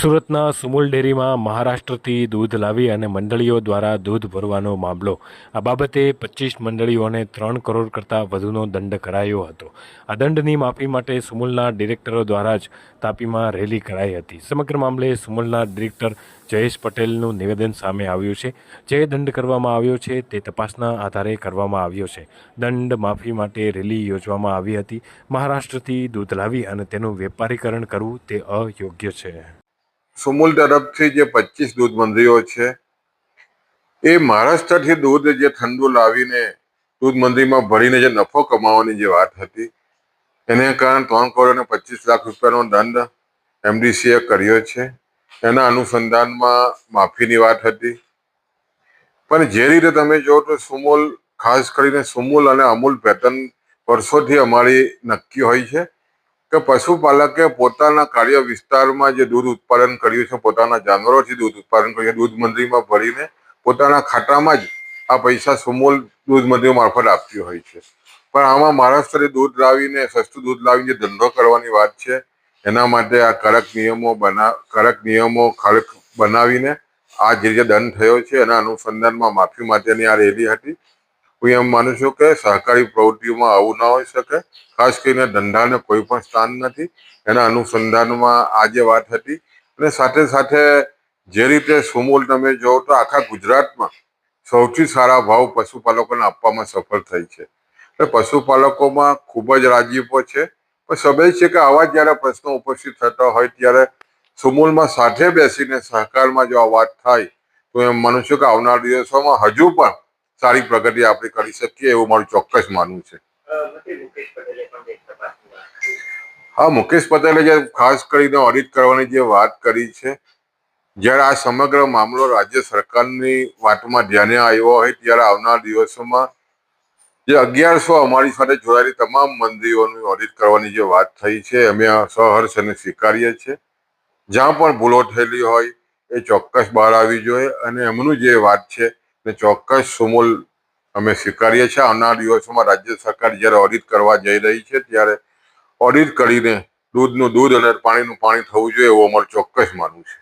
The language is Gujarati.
સુરતના સુમુલ ડેરીમાં મહારાષ્ટ્રથી દૂધ લાવી અને મંડળીઓ દ્વારા દૂધ ભરવાનો મામલો. આ બાબતે પચીસ મંડળીઓને ત્રણ કરોડ કરતાં વધુનો દંડ કરાયો હતો. આ દંડની માફી માટે સુમુલના ડિરેક્ટરો દ્વારા જ તાપીમાં રેલી કરાઈ હતી. સમગ્ર મામલે સુમુલના ડિરેક્ટર જયેશ પટેલનું નિવેદન સામે આવ્યું છે. જે દંડ કરવામાં આવ્યો છે તે તપાસના આધારે કરવામાં આવ્યો છે. દંડ માફી માટે રેલી યોજવામાં આવી હતી. મહારાષ્ટ્રથી દૂધ લાવી અને તેનું વેપારીકરણ કરવું તે અયોગ્ય છે. સુમુલ તરફથી જે પચીસ દૂધ મંડળીઓ છે, એ મહારાષ્ટ્રથી દૂધ જે ઠંડુ લાવીને દૂધ મંડળીમાં ભરીને જે નફો કમાવાની જે વાત હતી, એને કારણે ત્રણ કરોડ અને પચીસ લાખ રૂપિયાનો દંડ એમડીસીએ કર્યો છે. એના અનુસંધાનમાં માફીની વાત હતી. પણ જે રીતે તમે જો તો સુમૂલ, ખાસ કરીને સુમુલ અને અમૂલ પેટર્ન વર્ષોથી અમારી નક્કી હોય છે. કે પશુપાલકે પોતાના કાર્ય વિસ્તારમાં જે દૂધ ઉત્પાદન કર્યું છે, પોતાના જાનવરોથી દૂધ ઉત્પાદન કર્યું છે દૂધ મંડળીમાં ભરીને પોતાના ખાતામાં જ આ પૈસા સુમૂલ દૂધ મંડળીઓ મારફત આપતી હોય છે. પણ આમાં મહારાષ્ટ્રે દૂધ લાવીને, સસ્તું દૂધ લાવીને જે ધંધો કરવાની વાત છે, એના માટે આ કડક નિયમો બના, કડક નિયમો ખડક બનાવીને આ જે જે દંડ થયો છે, એના અનુસંધાનમાં માફી માટેની આ રેલી હતી. હું એમ માનું છું કે સહકારી પ્રવૃત્તિઓમાં આવું ના હોઈ શકે. ખાસ કરીને ધંધાને કોઈ પણ સ્થાન નથી. એના અનુસંધાનમાં આજે વાત હતી અને સાથે સાથે જે રીતે સુમૂલ તમે જોવો તો આખા ગુજરાતમાં સૌથી સારા ભાવ પશુપાલકોને આપવામાં સફળ થઈ છે. એટલે પશુપાલકોમાં ખૂબ જ રાજીપો છે. પણ સભ્ય છે કે આવા જ્યારે પ્રશ્નો ઉપસ્થિત થતા હોય ત્યારે સુમૂલમાં સાથે બેસીને સહકારમાં જો આ વાત થાય, તો એમ માનું છું કે આવનાર દિવસોમાં હજુ પણ સારી પ્રગતિ આપણે કરી શકીએ એવું મારું ચોક્કસ માનવું છે. હા, મુકેશ પટેલે જે ખાસ કરીને ઓડિટ કરવાની જે વાત કરી છે, જ્યારે આ સમગ્ર મામલો રાજ્ય સરકારની વાતમાં ધ્યાને આવ્યો હોય ત્યારે આવનાર દિવસોમાં જે અગિયારસો અમારી સાથે જોડાયેલી તમામ મંદિરોનું ઓડિટ કરવાની જે વાત થઈ છે, અમે સહર્ષ અને સ્વીકારીએ છીએ. જ્યાં પણ ભૂલો થયેલી હોય એ ચોક્કસ બહાર આવી જોઈએ અને એમનું જે વાત છે એ ચોક્કસ સુમૂલ અમે સ્વીકારીએ છીએ. આવનાર દિવસોમાં રાજ્ય સરકાર જ્યારે ઓડિટ કરવા જઈ રહી છે, ત્યારે ઓડિટ કરીને દૂધનું દૂધ અને પાણીનું પાણી થવું જોઈએ એવું અમારું ચોક્કસ માનવું છે.